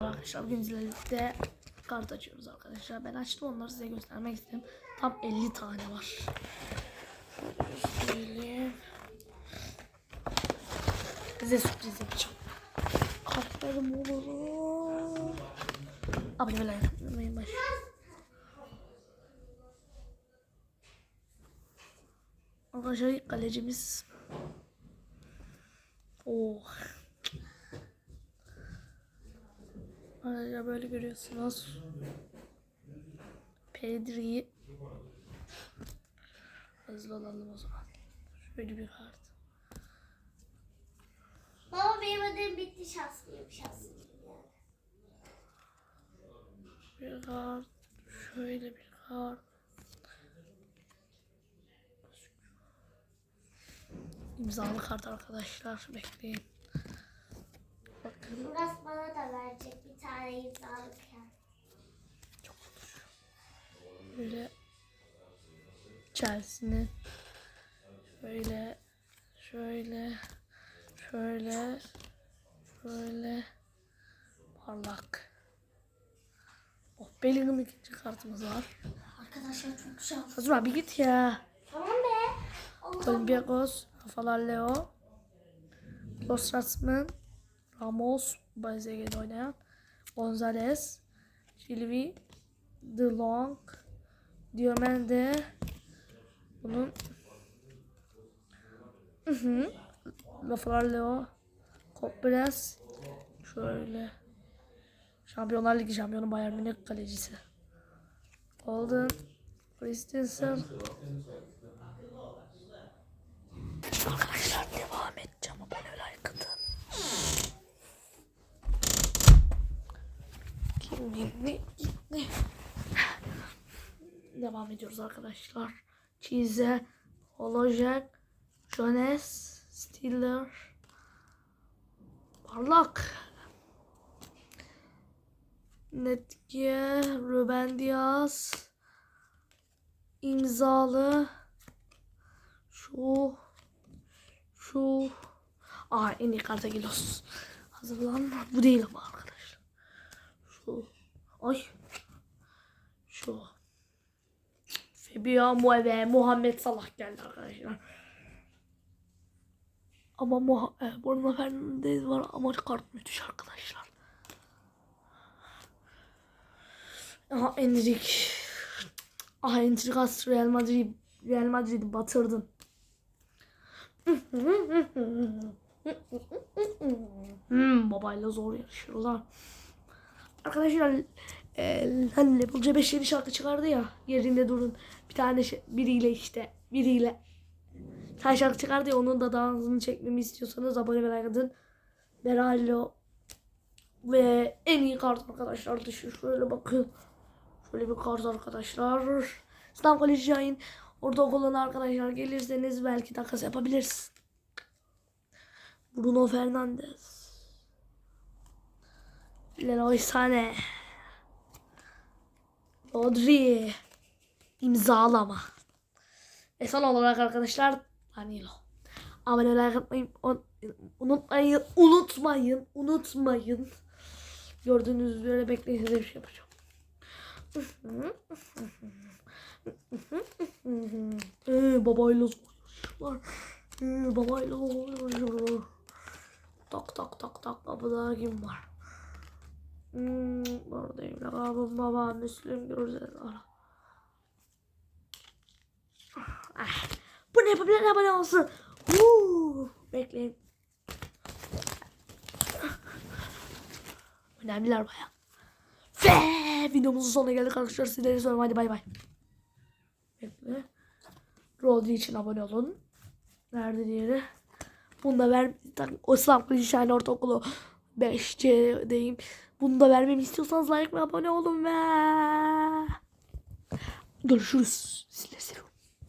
Arkadaşlar bugün sizlerle kart açıyoruz arkadaşlar. Ben açtım onları size göstermek istedim. Tam 50 tane var. Göstereyim. Size sürpriz yapacağım. Kartlarım olur. Abone olmayı unutmayın baş. Arkadaşlar kalecimiz. Oh. Arkadaşlar böyle görüyorsunuz. Pedri'yi hızlı olalım o zaman. Şöyle bir kart. Baba benim adım bitti şanslıyım şanslıyım yani. Bir kart. Şöyle bir kart. İmzalı kart arkadaşlar. Bekleyin. Murat bana da verecek bir tane imzalık yani. Böyle Chelsea'nin şöyle şöyle şöyle şöyle parlak. Oh Bellingham ikinci kartımız var. Arkadaşlar çok şanslı. Hazır abi git ya. Tamam be. Allah Olympiakos, Rafael Leo, Los Rasman, Ramos, BZG'de oynayan, Gonzalez, Silvi, De Long, Diomende, bunun Hı hı. Leo, Kopres, şöyle. Şampiyonlar Ligi şampiyonu Bayern Münih kalecisi. Golden, Christensen, Arkadaşlar devam edeceğim abone like atın. Gitti. Devam ediyoruz arkadaşlar. Çize, Olacak, Jones, Stiller, Parlak, Netge, Ruben Diaz, imzalı, şu şu Aa en iyi karta geliyoruz. Hazırlan. Bu değil ama arkadaşlar. Ay. Şu. Fabio Mueve Muhammed Salah geldi arkadaşlar. Ama Muha e, Bruno Fernandes var ama kart müthiş arkadaşlar. Aha Endrik. Aha Endrik as Real Madrid Real Madrid'i batırdın. Hmm, babayla zor yarışıyorlar. Arkadaşlar e, hani Level C5 yeni şarkı çıkardı ya. Yerinde durun. Bir tane şey, biriyle işte. Biriyle. Bir tane şarkı çıkardı ya. Onun da daha hızını çekmemi istiyorsanız abone ve like atın. Berallo ve en iyi kart arkadaşlar dışı. Şöyle bakın. Şöyle bir kart arkadaşlar. Stan College Şahin. Orada olan arkadaşlar gelirseniz belki takas yapabiliriz. Bruno Fernandes. Leroy Sané. Rodri. İmzalama. Ve son olarak arkadaşlar Danilo. Abone like atmayı un- unutmayın. Unutmayın. Unutmayın. Gördüğünüz üzere bekleyin size bir şey yapacağım. Ee, babayla zorluyorlar. Ee, babayla. Tak tak tak tak kapıda kim var? Hmm, oradayım. Lakabım baba Müslüm Gürzel. Ah, bu ne yapabilen abone olsun. Huu, bekleyin. Önemliler baya. Ve videomuzun sonuna geldik arkadaşlar. Sizleri sonra hadi bay bay. Bekle. Rodri için abone olun. Nerede diğeri? Bunu da ver. O İslam Kulücü Şahane Ortaokulu 5C'deyim. Bunu da vermemi istiyorsanız like ve abone olun ve görüşürüz. Sizleri seviyorum.